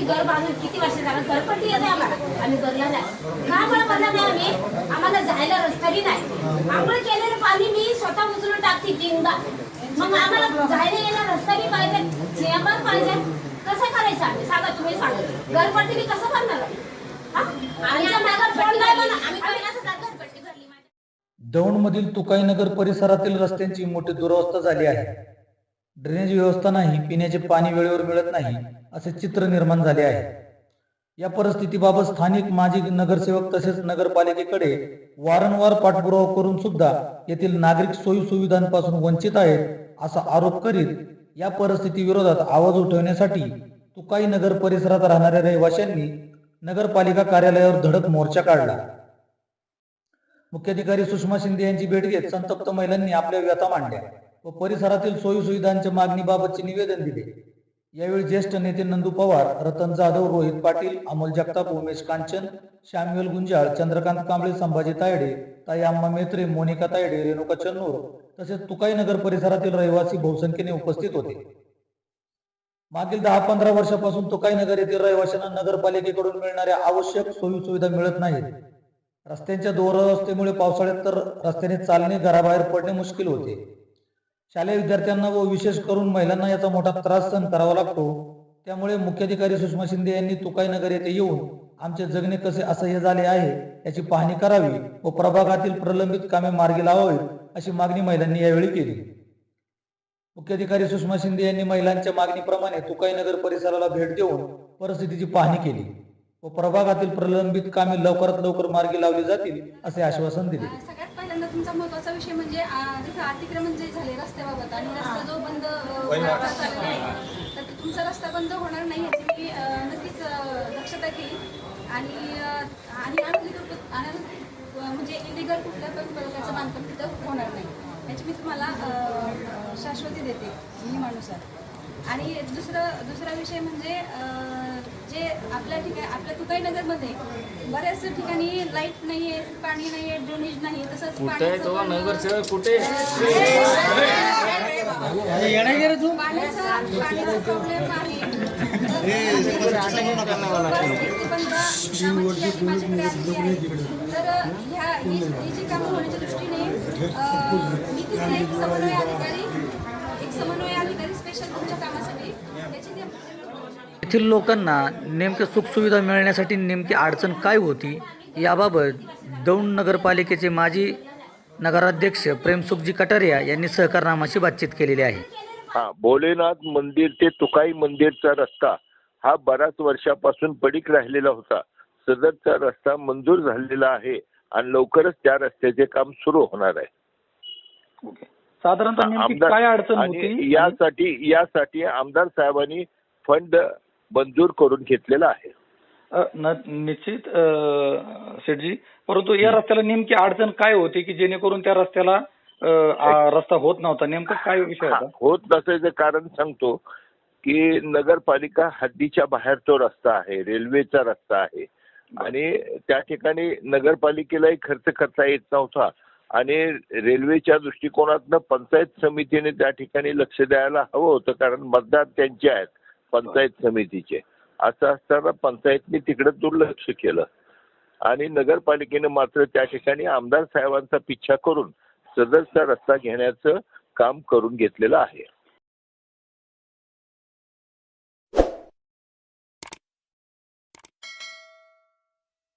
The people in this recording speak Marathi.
आम्ही घर बांधून किती वर्ष झालं? घरपट्टी येते आम्हाला. आम्ही भरला नाही का बरं भरला नाही आम्ही आम्हाला जायला रस्ता बी नाही. आंघोळ केलेलं पाणी मी स्वतः उचलून टाकते तीनदा मग आम्हाला जायला यायला रस्ता बी पाहिजे चेंबर पाहिजे. कसं करायचं आम्ही? सांगा तुम्ही सांगा. घरपट्टी बी कसं भरणार आम्ही? हा? आमच्या मागं तोंड नाही. आम्ही दौंडमधील तुकाईनगर परिसरातील रस्त्यांची मोठी दुरवस्था झाली आहे. ड्रेनेज व्यवस्था नाही पिण्याचे पाणी वेळेवर मिळत नाही असे चित्र निर्माण झाले आहे. या परिस्थितीबाबत स्थानिक माजी नगरसेवक तसेच नगरपालिकेकडे वारंवार पाठपुरावा करून सुद्धा येथील नागरिक सोयी सुविधांपासून वंचित आहेत असा आरोप करीत या परिस्थिती विरोधात आवाज उठवण्यासाठी तुकाई नगर परिसरात राहणाऱ्या रहिवाशांनी नगरपालिका कार्यालयावर धडक मोर्चा काढला. मुख्याधिकारी सुषमा शिंदे यांची भेट घेत संतप्त महिलांनी आपल्या व्यथा मांडल्या. व परिसरातील सोयी सुविधांच्या मागणीबाबतचे निवेदन दिले. यावेळी ज्येष्ठ नेते नंदू पवार रतन जाधव रोहित पाटील अमोल जगताप उमेश कांचन श्यामवेल गुंजाळ चंद्रकांत कांबळे संभाजी तायडे ताई अम्मा मेत्रे मोनिका तायडे रेणुका चन्नूर तसेच तुकाई नगर परिसरातील रहिवासी बहुसंख्येने उपस्थित होते. मागील दहा पंधरा वर्षापासून तुकाई नगर येथील रहिवाशांना नगरपालिकेकडून मिळणाऱ्या आवश्यक सोयी सुविधा मिळत नाहीत. रस्त्यांच्या दोरवस्थेमुळे पावसाळ्यात तर रस्त्याने चालणे घराबाहेर पडणे मुश्किल होते. शालेय विद्यार्थ्यांना व विशेष करून महिलांना याचा मोठा त्रास सहन करावा लागतो. त्यामुळे मुख्याधिकारी सुषमा शिंदे यांनी तुकाई नगर येथे येऊन आमचे जगणे कसे असह्य झाले आहे याची पाहणी करावी व प्रभागातील प्रलंबित कामे मार्गी लावावी अशी मागणी महिलांनी यावेळी केली. मुख्याधिकारी सुषमा शिंदे यांनी महिलांच्या मागणीप्रमाणे तुकाई नगर परिसराला भेट देऊन परिस्थितीची पाहणी केली व प्रभागातील प्रलंबित कामे लवकरात लवकर मार्गी लावली जातील असे आश्वासन दिले. पहिल्यांदा तुमचा महत्त्वाचा विषय म्हणजे जिथं अतिक्रमण जे झाले रस्त्याबाबत आणि रस्ता जो बंद चाललेला आहे तर तो तुमचा रस्ता बंद होणार नाही याची मी नक्कीच दक्षता घेईल आणि आणि अनधिकृत म्हणजे इलिगल कुठल्या पण प्रकारचं बांधकाम तिथं होणार नाही. याची मी तुम्हाला शाश्वती देते नियमानुसार आणि दुसरं दुसरा विषय म्हणजे जे आपल्या ठिकाणी आपल्या तुकाई नगरमध्ये बऱ्याच ठिकाणी लाइट नाही आहे पाणी नाही आहे ड्रेनेज नाही तसंच कुठे तो नगरसेवक कुठे? पाण्याचा पाण्याचा प्रॉब्लेम आहे. तर ह्या ही जी कामं होण्याच्या दृष्टीने मी तिथे एक समन्वय अधिकारी एक समन्वय अधिकारी स्पेशल तुमच्या कामासाठी याची नेमणूक येथील लोकांना नेमक्या सुखसुविधा मिळण्यासाठी नेमकी अडचण काय होती याबाबत दौंड नगरपालिकेचे माजी नगराध्यक्ष प्रेमसुखजी कटारिया यांनी सहकारनामाशी बातचीत केलेली आहे. हा भोलेनाथ मंदिर ते तुकाई मंदिरचा रस्ता हा बऱ्याच वर्षापासून पडीक राहिलेला होता. सदरचा रस्ता मंजूर झालेला आहे आणि लवकरच त्या रस्त्याचे काम सुरू होणार आहे. साधारणतः नेमकी आमदार- काय अडचण आणि होती? यासाठी यासाठी आमदार साहेबांनी फंड मंजूर करून घेतलेला आहे. निश्चित शेठजी परंतु या रस्त्याला नेमकी अडचण काय होती की जेणेकरून त्या रस्त्याला रस्ता होत नव्हता? नेमकं काय विषय होता? होत नसायचं कारण सांगतो की नगरपालिका हद्दीच्या बाहेर तो रस्ता आहे रेल्वेचा रस्ता आहे. आणि त्या ठिकाणी नगरपालिकेलाही खर्च करता येत नव्हता. आणि रेल्वेच्या दृष्टिकोनातनं पंचायत समितीने त्या ठिकाणी लक्ष द्यायला हवं होतं कारण मतदार त्यांचे आहेत. पंचायत समितीचे. असं असताना पंचायतने तिकडे दुर्लक्ष केलं. आणि नगरपालिकेने मात्र त्या ठिकाणी आमदार साहेबांचा पिच्छा करून सदरचा रस्ता घेण्याचं काम करून घेतलेलं आहे.